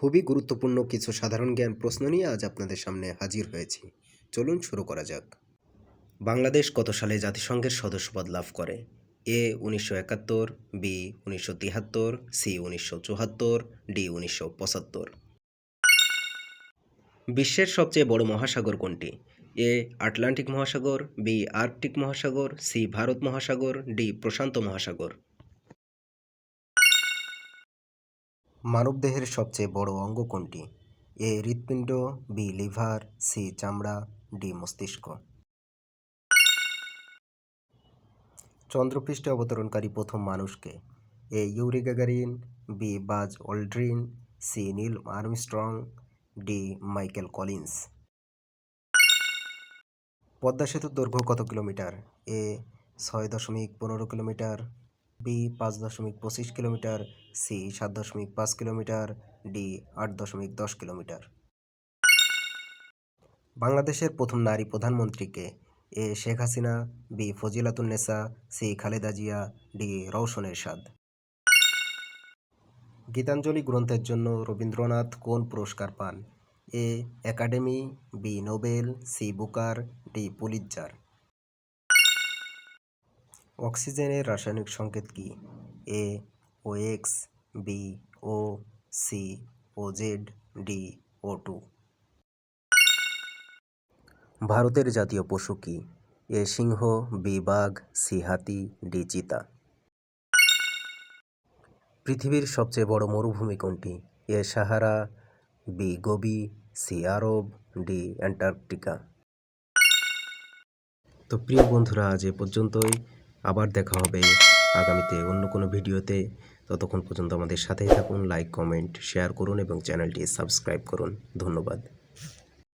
খুবই গুরুত্বপূর্ণ কিছু সাধারণ জ্ঞান প্রশ্ন নিয়ে আজ আপনাদের সামনে হাজির হয়েছি। চলুন শুরু করা যাক। বাংলাদেশ কত সালে জাতিসংঘের সদস্যপদ লাভ করে? এ উনিশশো একাত্তর, বি উনিশশো তিয়াত্তর সি উনিশশো চুয়াত্তর ডি উনিশশো পঁচাত্তর। বিশ্বের সবচেয়ে বড় মহাসাগর কোনটি? এ আটলান্টিক মহাসাগর, বি আর্কটিক মহাসাগর, সি ভারত মহাসাগর, ডি প্রশান্ত মহাসাগর। মানবদেহের সবচেয়ে বড় অঙ্গ কোনটি? এ হৃৎপিণ্ড, বি লিভার, সি চামড়া, ডি মস্তিষ্ক। চন্দ্রপৃষ্ঠে অবতরণকারী প্রথম মানুষকে A Yuri B Buzz Aldrin, C Neil Armstrong, D Michael Collins. Padma সেতুর দৈর্ঘ্য কত কিলোমিটার? এ ছয় দশমিক পনেরো কিলোমিটার। বি পাঁচ দশমিক পঁচিশ কিলোমিটার সি সাত দশমিক পাঁচ কিলোমিটার ডি আট দশমিক দশ কিলোমিটার। বাংলাদেশের প্রথম নারী প্রধানমন্ত্রীকে A Sheikh Hasina B Fazilatunnesa C Khaleda Zia D Rowshan Ershad. Gitanjali গ্রন্থের জন্য রবীন্দ্রনাথ কোন পুরস্কার পান? A academy B Nobel C Booker D Pulitzer. অক্সিজেনের রাসায়নিক সংকেত কি? A O X B, O, C, O, Z, D, O two. ভারতের জাতীয় পশু কি? এ, সিংহ, বি, বাঘ, সি, হাতি, ডি, চিতা। পৃথিবীর সবচেয়ে বড় মরুভূমি কোনটি? A, Sahara, B, Gobi, C, Arab, D, Antarctica. তো প্রিয় বন্ধুরা, আজ এ পর্যন্তই। আবার দেখা হবে আগামীতে অন্য কোনো ভিডিওতে। ততক্ষণ পর্যন্ত আমাদের সাথেই থাকুন লাইক কমেন্ট শেয়ার করুন এবং চ্যানেলটি সাবস্ক্রাইব করুন। ধন্যবাদ।